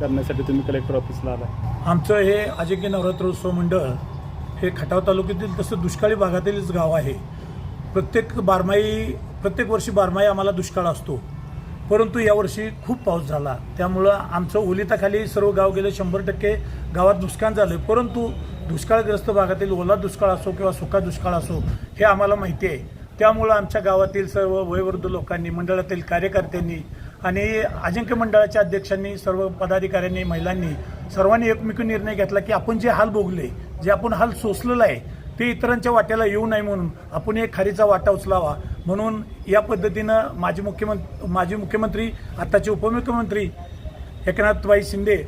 करण्यासाठी तुम्ही कलेक्टर ऑफिसला आला आमचं हे अजिंक्य नवरात्रोत्सव मंडळ हे खटाव तालुक्यातील तसं दुष्काळी भागातीलच गाव आहे. प्रत्येक बारमाही प्रत्येक वर्षी बारमाही आम्हाला दुष्काळ असतो. परंतु यावर्षी खूप पाऊस झाला. त्यामुळं आमचं ओलिताखाली सर्व गाव गेलं शंभर टक्के गावात नुकसान झालं. परंतु दुष्काळग्रस्त भागातील ओला दुष्काळ असो किंवा सुका दुष्काळ असो हे आम्हाला माहिती आहे. त्यामुळं आमच्या गावातील सर्व वयोवृद्ध लोकांनी मंडळातील कार्यकर्त्यांनी आणि अजिंक्य मंडळाच्या अध्यक्षांनी सर्व पदाधिकाऱ्यांनी महिलांनी सर्वांनी एकमेकी निर्णय घेतला की आपण जे हाल भोगले जे आपण हाल सोसलेलं आहे ते इतरांच्या वाट्याला येऊ नये म्हणून आपण एक खारीचा वाटा उचलावा. म्हणून या पद्धतीनं माजी मुख्यमंत्री माजी मुख्यमंत्री आत्ताचे उपमुख्यमंत्री एकनाथबाई शिंदे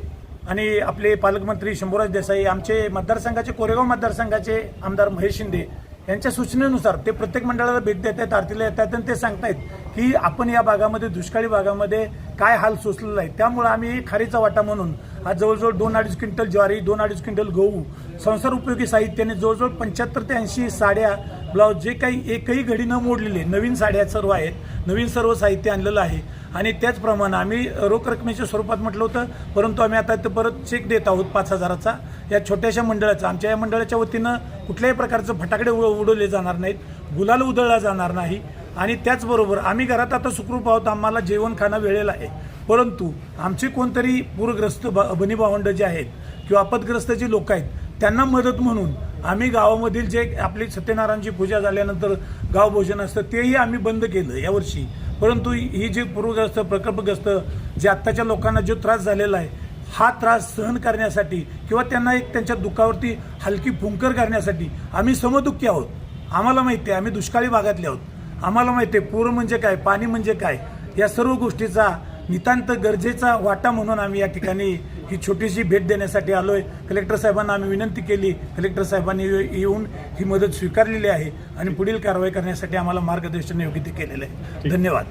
आणि आपले पालकमंत्री शंभूराज देसाई आमचे मतदारसंघाचे कोरेगाव मतदारसंघाचे आमदार महेश शिंदे यांच्या सूचनेनुसार ते प्रत्येक मंडळाला भेट देत आहेत आरतीला येतात आणि ते सांगतायत की आपण या भागामध्ये दुष्काळी भागामध्ये काय हाल सोसलेला आहे. त्यामुळे आम्ही खारीचा वाटा म्हणून आज जवळजवळ दोन अडीच क्विंटल ज्वारी दोन अडीच क्विंटल गहू संसार उपयोगी साहित्याने जवळजवळ पंच्याहत्तर ते ऐंशी साड्या ब्लाऊज जे काही एकही घडी न मोडलेले नवीन साड्या सर्व आहेत नवीन सर्व साहित्य आणलेलं आहे. आणि त्याचप्रमाणे आम्ही रोख रकमेच्या स्वरूपात म्हटलं होतं परंतु आम्ही आता ते परत चेक देत आहोत पाच हजाराचा. या छोट्याशा मंडळाचा आमच्या या मंडळाच्या वतीनं कुठल्याही प्रकारचं फटाकडे उ- उडवले जाणार नाहीत गुलाल उधळला जाणार नाही. आणि त्याचबरोबर आम्ही घरात आता सुखरूप आहोत आम्हाला जेवण खाणं वेळेला आहे. परंतु आमचे कोणतरी पूरग्रस्त ब- बनी भावंड जे आहेत किंवा आपदग्रस्त जे लोक आहेत त्यांना मदत म्हणून आम्ही गावामधील जे आपली सत्यनारायणची पूजा झाल्यानंतर गावभोजन असतं तेही आम्ही बंद केलं यावर्षी परंतु ही जी पूरग्रस्त प्रकल्पग्रस्त जे आत्ताच्या लोकांना जो त्रास झालेला आहे हा त्रास सहन करण्यासाठी किंवा त्यांना एक त्यांच्या दुःखावरती हलकी फुंकर करण्यासाठी आम्ही समदुःखी आहोत. आम्हाला माहिती आहे आम्ही दुष्काळी भागातले आहोत. आम्हाला माहिती आहे पूर म्हणजे काय पाणी म्हणजे काय या सर्व गोष्टीचा नितांत गरजेचा वाटा म्हणून आम्ही या ठिकाणी ही छोटीशी भेट देण्यासाठी आलोय. कलेक्टर साहेबांना आम्ही विनंती केली. कलेक्टर साहेबांनी ये- येऊन ही मदत स्वीकारलेली आहे आणि पुढील कारवाई करण्यासाठी आम्हाला मार्गदर्शन योग्य ते केलेलं आहे. धन्यवाद.